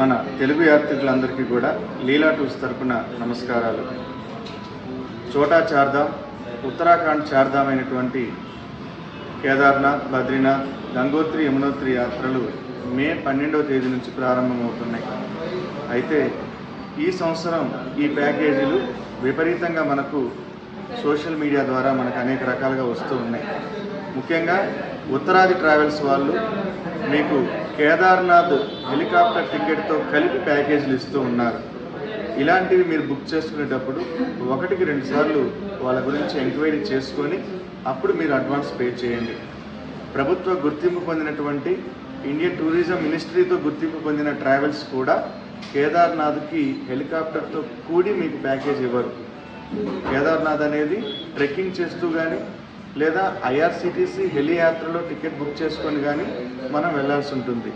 మన తెలుగు యాత్రికులందరికీ కూడా లీలా టూర్స్ తరపున నమస్కారాలు. చోటా చార్ధామ్ ఉత్తరాఖండ్ చార్ధామ్ అయినటువంటి కేదార్నాథ్ బద్రీనాథ్ గంగోత్రి యమునోత్రి యాత్రలు మే పన్నెండవ తేదీ నుంచి ప్రారంభమవుతున్నాయి. అయితే ఈ సంవత్సరం ఈ ప్యాకేజీలు విపరీతంగా మనకు సోషల్ మీడియా ద్వారా మనకు అనేక రకాలుగా వస్తూ ఉన్నాయి. ముఖ్యంగా ఉత్తరాది ట్రావెల్స్ వాళ్ళు మీకు కేదార్నాథ్ హెలికాప్టర్ టికెట్తో కలిపి ప్యాకేజీలు ఇస్తూ ఉన్నారు. ఇలాంటివి మీరు బుక్ చేసుకునేటప్పుడు ఒకటికి రెండు సార్లు వాళ్ళ గురించి ఎంక్వైరీ చేసుకొని అప్పుడు మీరు అడ్వాన్స్ పే చేయండి. ప్రభుత్వ గుర్తింపు పొందినటువంటి ఇండియన్ టూరిజం మినిస్ట్రీతో గుర్తింపు పొందిన ట్రావెల్స్ కూడా కేదార్నాథ్కి హెలికాప్టర్తో కూడి మీకు ప్యాకేజ్ ఇవ్వరు. కేదార్నాథ్ అనేది ట్రెక్కింగ్ చేస్తూ కానీ లేదా ఐఆర్సిటీసీ హెలి యాత్రలో టికెట్ బుక్ చేసుకొని కానీ మనం వెళ్ళాల్సి ఉంటుంది.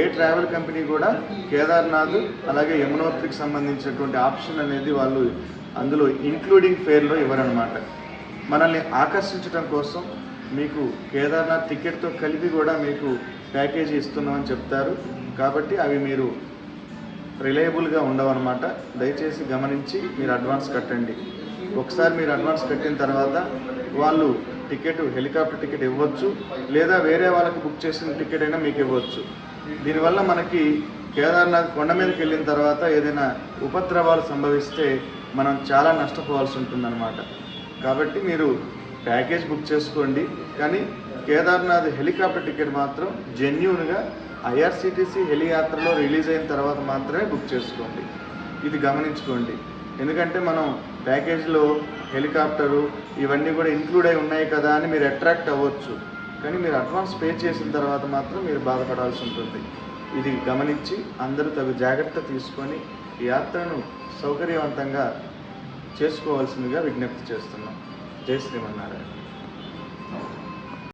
ఏ ట్రావెల్ కంపెనీ కూడా కేదార్నాథ్ అలాగే యమునోత్రికి సంబంధించినటువంటి ఆప్షన్ అనేది వాళ్ళు అందులో ఇంక్లూడింగ్ ఫేర్లో ఇవ్వరనమాట మనల్ని ఆకర్షించడం కోసం మీకు కేదార్నాథ్ టికెట్తో కలిపి కూడా మీకు ప్యాకేజీ ఇస్తున్నామని చెప్తారు. కాబట్టి అవి మీరు రిలయబుల్గా ఉండవన్నమాట. దయచేసి గమనించి మీరు అడ్వాన్స్ కట్టండి. ఒకసారి మీరు అడ్వాన్స్ కట్టిన తర్వాత వాళ్ళు టికెట్ హెలికాప్టర్ టికెట్ ఇవ్వచ్చు లేదా వేరే వాళ్ళకి బుక్ చేసిన టికెట్ అయినా మీకు ఇవ్వచ్చు. దీనివల్ల మనకి కేదార్నాథ్ కొండ మీదకి వెళ్ళిన తర్వాత ఏదైనా ఉపద్రవాలు సంభవిస్తే మనం చాలా నష్టపోవాల్సి ఉంటుందన్నమాట. కాబట్టి మీరు ప్యాకేజ్ బుక్ చేసుకోండి. కానీ కేదార్నాథ్ హెలికాప్టర్ టికెట్ మాత్రం జెన్యున్గా ఐఆర్సిటీసీ హెలియాత్రలో రిలీజ్ అయిన తర్వాత మాత్రమే బుక్ చేసుకోండి. ఇది గమనించుకోండి. ఎందుకంటే మనం ప్యాకేజ్లో హెలికాప్టరు ఇవన్నీ కూడా ఇంక్లూడ్ అయి ఉన్నాయి కదా అని మీరు అట్రాక్ట్ అవ్వచ్చు. కానీ మీరు అడ్వాన్స్ పే చేసిన తర్వాత మాత్రం మీరు బాధపడాల్సి ఉంటుంది. ఇది గమనించి అందరూ తగు జాగ్రత్త తీసుకొని ఈ యాత్రను సౌకర్యవంతంగా చేసుకోవాల్సిందిగా విజ్ఞప్తి చేస్తున్నాం. జై శ్రీమన్నారాయణ.